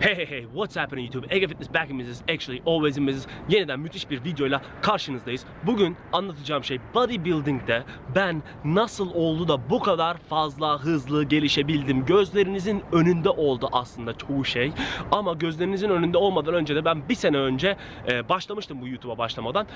Hey hey hey what's happening YouTube? Ege Fitness back in business actually always in business. Yeniden müthiş bir videoyla karşınızdayız. Bugün anlatacağım şey bodybuilding'de ben nasıl oldu da bu kadar fazla hızlı gelişebildim. Gözlerinizin önünde oldu aslında çoğu şey. Ama gözlerinizin önünde olmadan önce de ben bir sene önce e, başlamıştım bu YouTube'a başlamadan.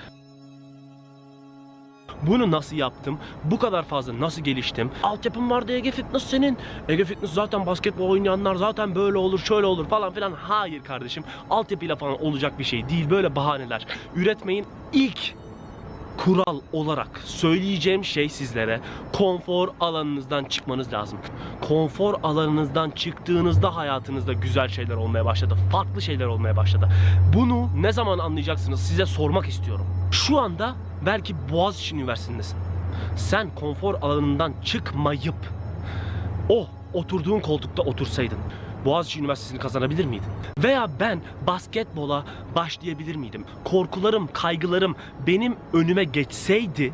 Bunu nasıl yaptım? Bu kadar fazla nasıl geliştim? Altyapım vardı Ege Fitness senin. Ege Fitness zaten basketbol oynayanlar zaten böyle olur, şöyle olur falan filan. Hayır kardeşim. Altyapıyla falan olacak bir şey değil. Böyle bahaneler. Üretmeyin. İlk kural olarak söyleyeceğim şey sizlere konfor alanınızdan çıkmanız lazım. Konfor alanınızdan çıktığınızda hayatınızda güzel şeyler olmaya başladı. Farklı şeyler olmaya başladı. Bunu ne zaman anlayacaksınız size sormak istiyorum. Şu anda belki Boğaziçi Üniversitesi'ndesin. Sen konfor alanından çıkmayıp o oturduğun koltukta otursaydın Boğaziçi Üniversitesi'ni kazanabilir miydin? Veya ben basketbola başlayabilir miydim? Korkularım, kaygılarım benim önüme geçseydi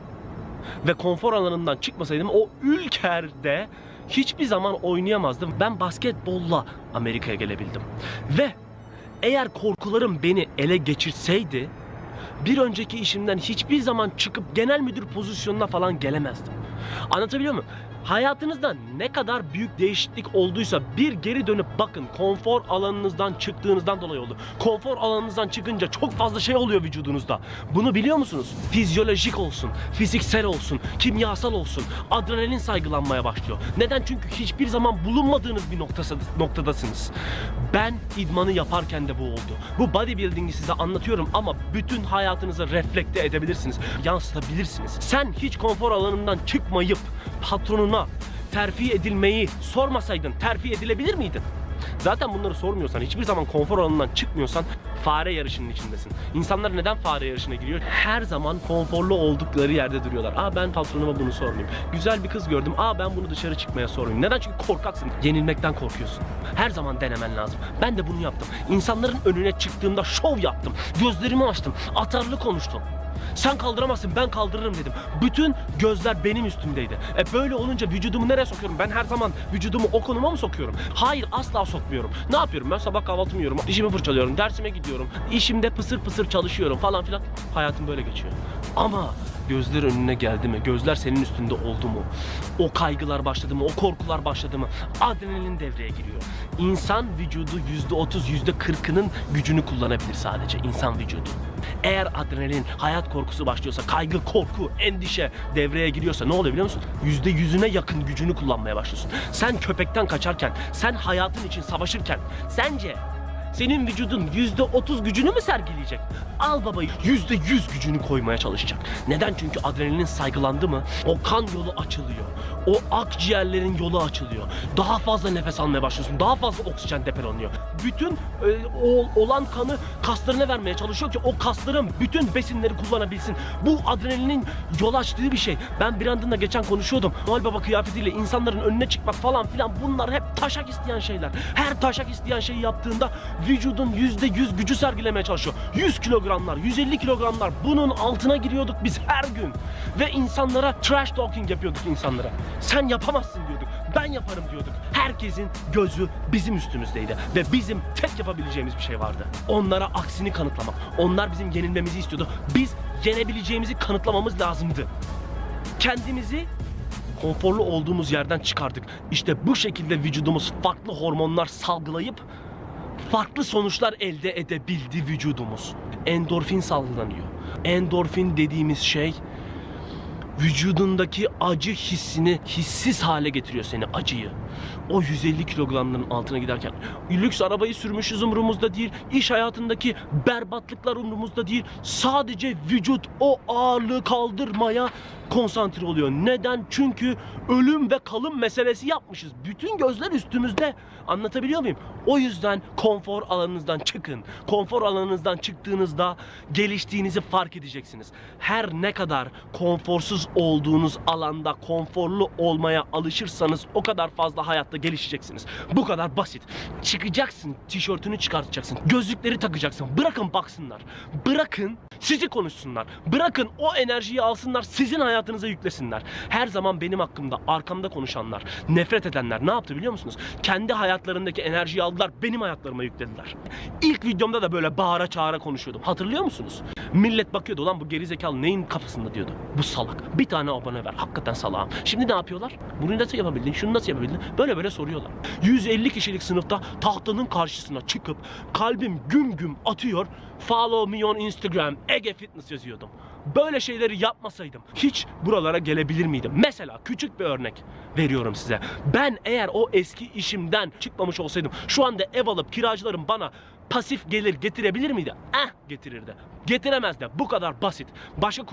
ve konfor alanından çıkmasaydım o ülkerde hiçbir zaman oynayamazdım. Ben basketbolla Amerika'ya gelebildim. Ve eğer korkularım beni ele geçirseydi bir önceki işimden hiçbir zaman çıkıp genel müdür pozisyonuna falan gelemezdim. Anlatabiliyor muyum? Hayatınızda ne kadar büyük değişiklik olduysa bir geri dönüp bakın konfor alanınızdan çıktığınızdan dolayı oldu. Konfor alanınızdan çıkınca çok fazla şey oluyor vücudunuzda. Bunu biliyor musunuz? Fizyolojik olsun, fiziksel olsun, kimyasal olsun. Adrenalin saygılanmaya başlıyor. Neden? Çünkü hiçbir zaman bulunmadığınız bir noktası, noktadasınız. Ben idmanı yaparken de bu oldu. Bu bodybuilding'i size anlatıyorum ama bütün hayatınıza reflekte edebilirsiniz, yansıtabilirsiniz. Sen hiç konfor alanından çıkmayıp patronuna terfi edilmeyi sormasaydın terfi edilebilir miydin? Zaten bunları sormuyorsan, hiçbir zaman konfor alanından çıkmıyorsan fare yarışının içindesin. İnsanlar neden fare yarışına giriyor? Her zaman konforlu oldukları yerde duruyorlar. Aa ben patronuma bunu sormayayım. Güzel bir kız gördüm. Aa ben bunu dışarı çıkmaya sormayayım. Neden? Çünkü korkaksın. Yenilmekten korkuyorsun. Her zaman denemen lazım. Ben de bunu yaptım. İnsanların önüne çıktığımda şov yaptım. Gözlerimi açtım. Atarlı konuştum. Sen kaldıramazsın ben kaldırırım dedim. Bütün gözler benim üstümdeydi. E böyle olunca vücudumu nereye sokuyorum? Ben her zaman vücudumu o konuma mı sokuyorum? Hayır asla sokmuyorum. Ne yapıyorum? Ben sabah kahvaltımı yiyorum, dişimi fırçalıyorum, dersime gidiyorum. işimde pısır pısır çalışıyorum falan filan. Hayatım böyle geçiyor. Ama gözler önüne geldi mi? Gözler senin üstünde oldu mu? O kaygılar başladı mı? O korkular başladı mı? Adrenalin devreye giriyor. İnsan vücudu %30, %40'ının gücünü kullanabilir sadece insan vücudu. Eğer adrenalin, hayat korkusu başlıyorsa, kaygı, korku, endişe devreye giriyorsa ne oluyor biliyor musun? Yüzde yüzüne yakın gücünü kullanmaya başlıyorsun. Sen köpekten kaçarken, sen hayatın için savaşırken, sence senin vücudun yüzde otuz gücünü mü sergileyecek? Al babayı yüzde yüz gücünü koymaya çalışacak. Neden? Çünkü adrenalin saygılandı mı o kan yolu açılıyor. O akciğerlerin yolu açılıyor. Daha fazla nefes almaya başlıyorsun. Daha fazla oksijen depolanıyor. Bütün e, o, olan kanı kaslarına vermeye çalışıyor ki o kasların bütün besinleri kullanabilsin. Bu adrenalinin yol açtığı bir şey. Ben Brandon'la geçen konuşuyordum. Noel Baba kıyafetiyle insanların önüne çıkmak falan filan bunlar hep taşak isteyen şeyler. Her taşak isteyen şeyi yaptığında vücudun yüzde yüz gücü sergilemeye çalışıyor. 100 kilogramlar, 150 kilogramlar bunun altına giriyorduk biz her gün. Ve insanlara trash talking yapıyorduk insanlara. Sen yapamazsın diyorduk. Ben yaparım diyorduk. Herkesin gözü bizim üstümüzdeydi. Ve bizim tek yapabileceğimiz bir şey vardı. Onlara aksini kanıtlamak. Onlar bizim yenilmemizi istiyordu. Biz yenebileceğimizi kanıtlamamız lazımdı. Kendimizi konforlu olduğumuz yerden çıkardık. İşte bu şekilde vücudumuz farklı hormonlar salgılayıp farklı sonuçlar elde edebildi vücudumuz. Endorfin salgılanıyor. Endorfin dediğimiz şey vücudundaki acı hissini hissiz hale getiriyor seni acıyı. O 150 kilogramların altına giderken lüks arabayı sürmüşüz umurumuzda değil. iş hayatındaki berbatlıklar umurumuzda değil. Sadece vücut o ağırlığı kaldırmaya konsantre oluyor. Neden? Çünkü ölüm ve kalım meselesi yapmışız. Bütün gözler üstümüzde. Anlatabiliyor muyum? O yüzden konfor alanınızdan çıkın. Konfor alanınızdan çıktığınızda geliştiğinizi fark edeceksiniz. Her ne kadar konforsuz olduğunuz alanda konforlu olmaya alışırsanız o kadar fazla hayatta gelişeceksiniz. Bu kadar basit. Çıkacaksın, tişörtünü çıkartacaksın, gözlükleri takacaksın. Bırakın baksınlar. Bırakın sizi konuşsunlar. Bırakın o enerjiyi alsınlar, sizin hayatınıza yüklesinler. Her zaman benim hakkımda, arkamda konuşanlar, nefret edenler ne yaptı biliyor musunuz? Kendi hayatlarındaki enerjiyi aldılar, benim hayatlarıma yüklediler. İlk videomda da böyle bağıra çağıra konuşuyordum. Hatırlıyor musunuz? Millet bakıyordu lan bu gerizekalı neyin kafasında diyordu. Bu salak. Bir tane abone ver. Hakikaten salağım. Şimdi ne yapıyorlar? Bunu nasıl yapabildin? Şunu nasıl yapabildin? Böyle böyle soruyorlar. 150 kişilik sınıfta tahtanın karşısına çıkıp kalbim güm güm atıyor. Follow me on Instagram. Ege Fitness yazıyordum. Böyle şeyleri yapmasaydım hiç buralara gelebilir miydim? Mesela küçük bir örnek veriyorum size. Ben eğer o eski işimden çıkmamış olsaydım şu anda ev alıp kiracılarım bana pasif gelir getirebilir miydi? Eh getirirdi. Getiremez de bu kadar basit. Başka